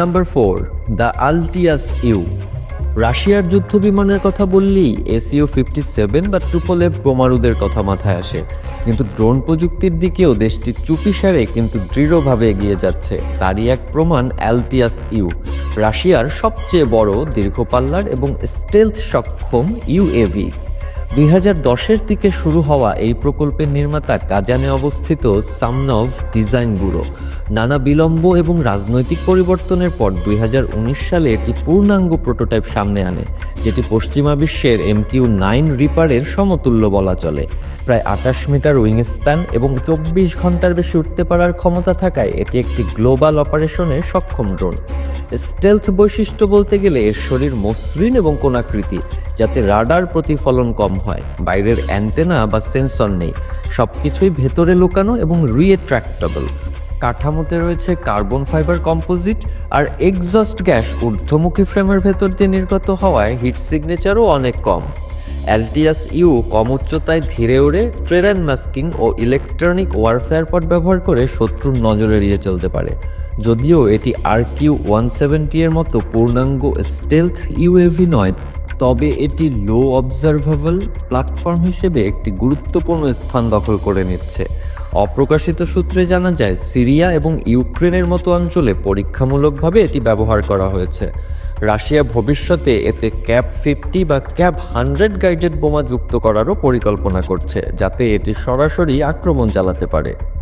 Number four the Altius U রাশিয়ার যুদ্ধ বিমানের কথা বললেই এসিও ফিফটি সেভেন বা ট্রুপোলেভ বোমারুদের কথা মাথায় আসে। কিন্তু ড্রোন প্রযুক্তির দিকেও দেশটি চুপিসারে কিন্তু দৃঢ়ভাবে এগিয়ে যাচ্ছে। তারই এক প্রমাণ অ্যালটিয়াস ইউ রাশিয়ার সবচেয়ে বড় দীর্ঘপাল্লার এবং স্টেলথ সক্ষম ইউএভি দুই দশের দিকে শুরু হওয়া এই প্রকল্পের নির্মাতা কাজানে অবস্থিত সামনভ ডিজাইন ব্যুরো। নানা বিলম্ব এবং রাজনৈতিক পরিবর্তনের পর দুই হাজার উনিশ সালে একটি পূর্ণাঙ্গ প্রোটোটাইপ সামনে আনে, যেটি পশ্চিমা বিশ্বের এমকিউ নাইন রিপারের সমতুল্য বলা চলে। প্রায় আঠাশ মিটার উইং স্প্যান এবং চব্বিশ ঘণ্টার বেশি উঠতে পারার ক্ষমতা থাকায় এটি একটি গ্লোবাল অপারেশনে সক্ষম ড্রোন। স্টেলথ বৈশিষ্ট্য বলতে গেলে এর শরীর মসৃণ এবং কোনাকৃতি যাতে রাডার প্রতিফলন কম হয়। বাইরের অ্যান্টেনা বা সেন্সর নেই। সব কিছুই ভেতরে লুকানো এবং রিএট্রাক্টেবল। কাঠামোতে রয়েছে কার্বন ফাইবার কম্পোজিট আর এক্সস্ট গ্যাস ঊর্ধ্বমুখী ফ্রেমের ভেতর দিয়ে নির্গত হওয়ায় হিট সিগনেচারও অনেক কম। অ্যালটিয়াস ইউ কম উচ্চতায় ধীরে ওড়ে ট্রেরান মাস্কিং ও ইলেকট্রনিক ওয়ারফেয়ার পট ব্যবহার করে শত্রুর নজর এড়িয়ে চলতে পারে। যদিও এটি আর কিউ ওয়ান সেভেন্টি এর মতো পূর্ণাঙ্গ স্টেলথ ইউএভি নয়, তবে এটি লো অবজারভেবল প্ল্যাটফর্ম হিসেবে একটি গুরুত্বপূর্ণ স্থান দখল করে নিচ্ছে। অপ্রকাশিত সূত্রে জানা যায়, সিরিয়া এবং ইউক্রেনের মতো অঞ্চলে পরীক্ষামূলকভাবে এটি ব্যবহার করা হয়েছে। রাশিয়া ভবিষ্যতে এতে ক্যাপ ফিফটি বা ক্যাপ হান্ড্রেড গাইডেড বোমা যুক্ত করারও পরিকল্পনা করছে, যাতে এটি সরাসরি আক্রমণ চালাতে পারে।